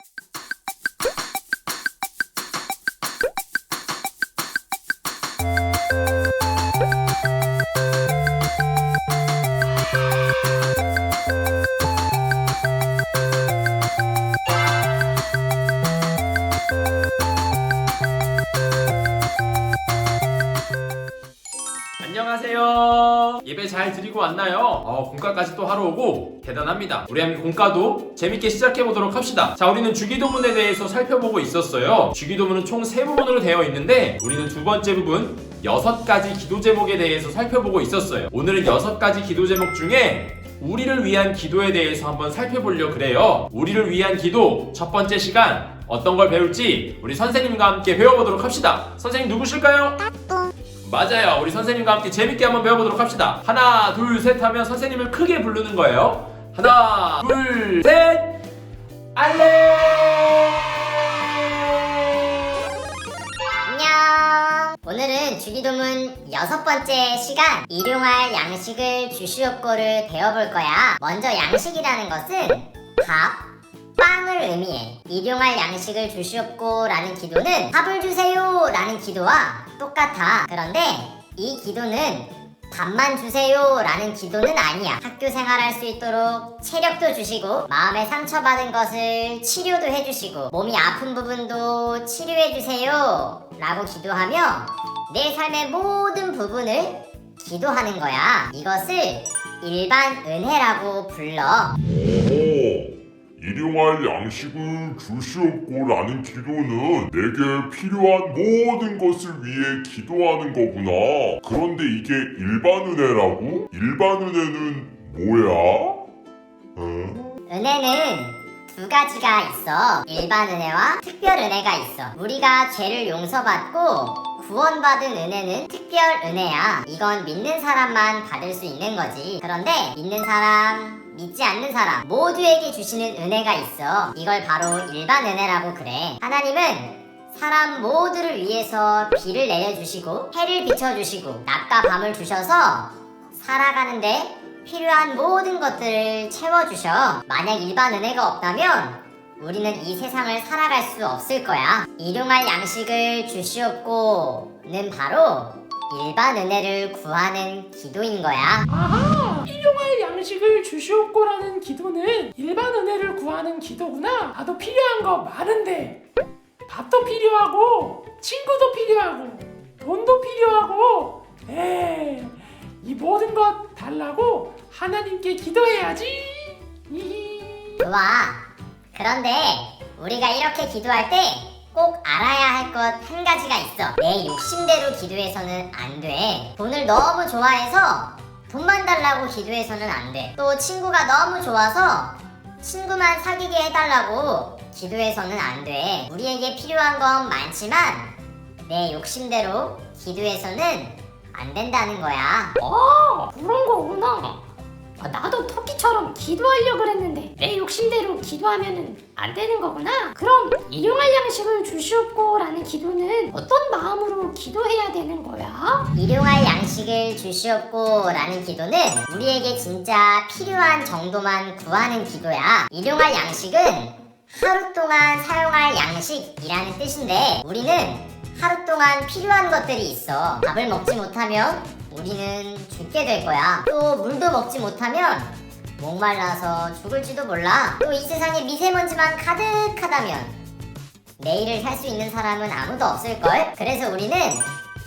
you 예배 잘 드리고 왔나요? 어, 공과까지 또 하러 오고 대단합니다. 우리 함께 공과도 재밌게 시작해 보도록 합시다. 자, 우리는 주기도문에 대해서 살펴보고 있었어요. 주기도문은 총 세 부분으로 되어 있는데 우리는 두 번째 부분 여섯 가지 기도 제목에 대해서 살펴보고 있었어요. 오늘은 여섯 가지 기도 제목 중에 우리를 위한 기도에 대해서 한번 살펴보려 그래요. 우리를 위한 기도 첫 번째 시간 어떤 걸 배울지 우리 선생님과 함께 배워보도록 합시다. 선생님 누구실까요? 맞아요. 우리 선생님과 함께 재밌게 한번 배워보도록 합시다. 하나, 둘, 셋 하면 선생님을 크게 부르는 거예요. 하나, 둘, 셋! 알레! 안녕. 오늘은 주기도문 여섯 번째 시간 일용할 양식을 주시옵고를 배워볼 거야. 먼저 양식이라는 것은 밥, 빵을 의미해. 일용할 양식을 주시옵고 라는 기도는 밥을 주세요 라는 기도와 똑같아. 그런데 이 기도는 밥만 주세요 라는 기도는 아니야. 학교 생활할 수 있도록 체력도 주시고 마음에 상처받은 것을 치료도 해주시고 몸이 아픈 부분도 치료해 주세요 라고 기도하며 내 삶의 모든 부분을 기도하는 거야. 이것을 일반 은혜라고 불러. 오, 일용할 양식을 주시옵고라는 기도는 내게 필요한 모든 것을 위해 기도하는 거구나. 그런데 이게 일반 은혜라고? 일반 은혜는 뭐야? 어? 은혜는 두 가지가 있어. 일반 은혜와 특별 은혜가 있어. 우리가 죄를 용서받고 구원받은 은혜는 특별 은혜야. 이건 믿는 사람만 받을 수 있는 거지. 그런데 믿는 사람, 믿지 않는 사람 모두에게 주시는 은혜가 있어. 이걸 바로 일반 은혜라고 그래. 하나님은 사람 모두를 위해서 비를 내려주시고 해를 비춰주시고 낮과 밤을 주셔서 살아가는데 필요한 모든 것들을 채워주셔. 만약 일반 은혜가 없다면 우리는 이 세상을 살아갈 수 없을 거야. 일용할 양식을 주시옵고는 바로 일반 은혜를 구하는 기도인 거야. 아하! 일용할 양식을 주시옵고라는 기도는 일반 은혜를 구하는 기도구나. 나도 필요한 거 많은데 밥도 필요하고 친구도 필요하고 돈도 필요하고 에, 이 모든 것 달라고 하나님께 기도해야지. 히히. 좋아. 그런데 우리가 이렇게 기도할 때 꼭 알아야 할 것 한 가지가 있어. 내 욕심대로 기도해서는 안 돼. 돈을 너무 좋아해서 돈만 달라고 기도해서는 안 돼. 또 친구가 너무 좋아서 친구만 사귀게 해달라고 기도해서는 안 돼. 우리에게 필요한 건 많지만 내 욕심대로 기도해서는 안 된다는 거야. 아 그런 거구나. 아, 나도 토끼처럼 기도하려 그랬는데 내 욕심대로 기도하면은 안 되는 거구나. 그럼 일용할 양식을 주시옵고라는 기도는 어떤 마음으로 기도해야 되는 거야? 일용할 양식을 주시옵고라는 기도는 우리에게 진짜 필요한 정도만 구하는 기도야. 일용할 양식은 하루 동안 사용할 양식이라는 뜻인데 우리는 하루 동안 필요한 것들이 있어. 밥을 먹지 못하면 우리는 죽게 될 거야. 또 물도 먹지 못하면 목말라서 죽을지도 몰라. 또 이 세상에 미세먼지만 가득하다면 내일을 살 수 있는 사람은 아무도 없을걸? 그래서 우리는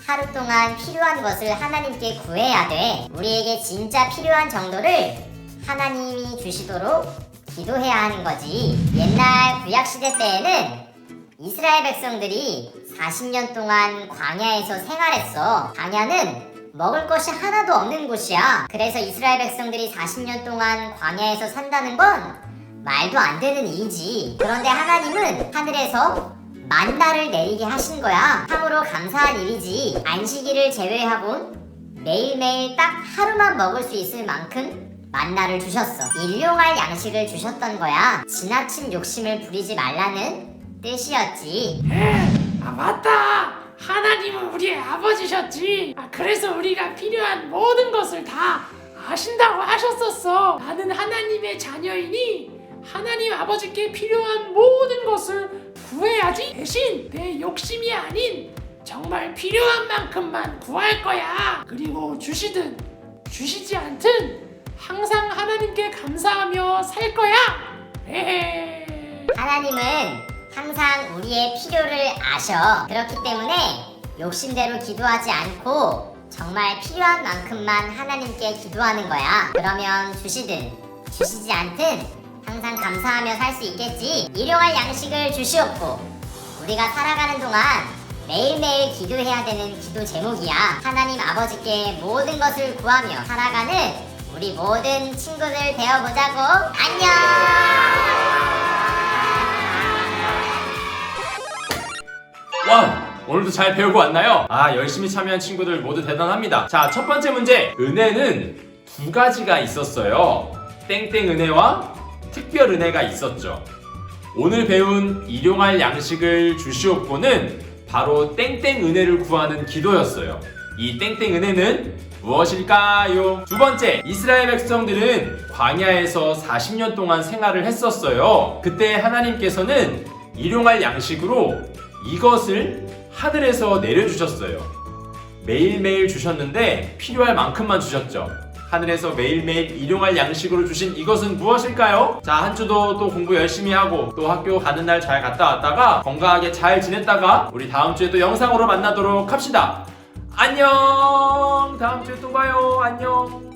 하루 동안 필요한 것을 하나님께 구해야 돼. 우리에게 진짜 필요한 정도를 하나님이 주시도록 기도해야 하는 거지. 옛날 구약시대 때에는 이스라엘 백성들이 40년 동안 광야에서 생활했어. 광야는 먹을 것이 하나도 없는 곳이야. 그래서 이스라엘 백성들이 40년 동안 광야에서 산다는 건 말도 안 되는 일이지. 그런데 하나님은 하늘에서 만나를 내리게 하신 거야. 참으로 감사한 일이지. 안식일을 제외하고 매일매일 딱 하루만 먹을 수 있을 만큼 만나를 주셨어. 일용할 양식을 주셨던 거야. 지나친 욕심을 부리지 말라는 뜻이었지. 아 맞다. 하나님은 우리의 아버지셨지. 아 그래서 우리가 필요한 모든 것을 다 아신다고 하셨었어. 나는 하나님의 자녀이니 하나님 아버지께 필요한 모든 것을 구해야지 대신 내 욕심이 아닌 정말 필요한 만큼만 구할 거야 그리고 주시든 주시지 않든 항상 하나님께 감사하며 살 거야 에헤 하나님은 항상 우리의 필요를 아셔. 그렇기 때문에 욕심대로 기도하지 않고 정말 필요한 만큼만 하나님께 기도하는 거야. 그러면 주시든 주시지 않든 항상 감사하며 살 수 있겠지. 일용할 양식을 주시옵고 우리가 살아가는 동안 매일매일 기도해야 되는 기도 제목이야. 하나님 아버지께 모든 것을 구하며 살아가는 우리 모든 친구들 되어보자고. 안녕! 와우! 오늘도 잘 배우고 왔나요? 아, 열심히 참여한 친구들 모두 대단합니다. 자, 첫 번째 문제. 은혜는 두 가지가 있었어요. 땡땡 은혜와 특별 은혜가 있었죠. 오늘 배운 일용할 양식을 주시옵고는 바로 땡땡 은혜를 구하는 기도였어요. 이 땡땡 은혜는 무엇일까요? 두 번째, 이스라엘 백성들은 광야에서 40년 동안 생활을 했었어요. 그때 하나님께서는 일용할 양식으로 이것을 하늘에서 내려주셨어요. 매일매일 주셨는데 필요할 만큼만 주셨죠. 하늘에서 매일매일 일용할 양식으로 주신 이것은 무엇일까요? 자, 한 주도 또 공부 열심히 하고 또 학교 가는 날 잘 갔다 왔다가 건강하게 잘 지냈다가 우리 다음 주에 또 영상으로 만나도록 합시다. 안녕! 다음 주에 또 봐요. 안녕!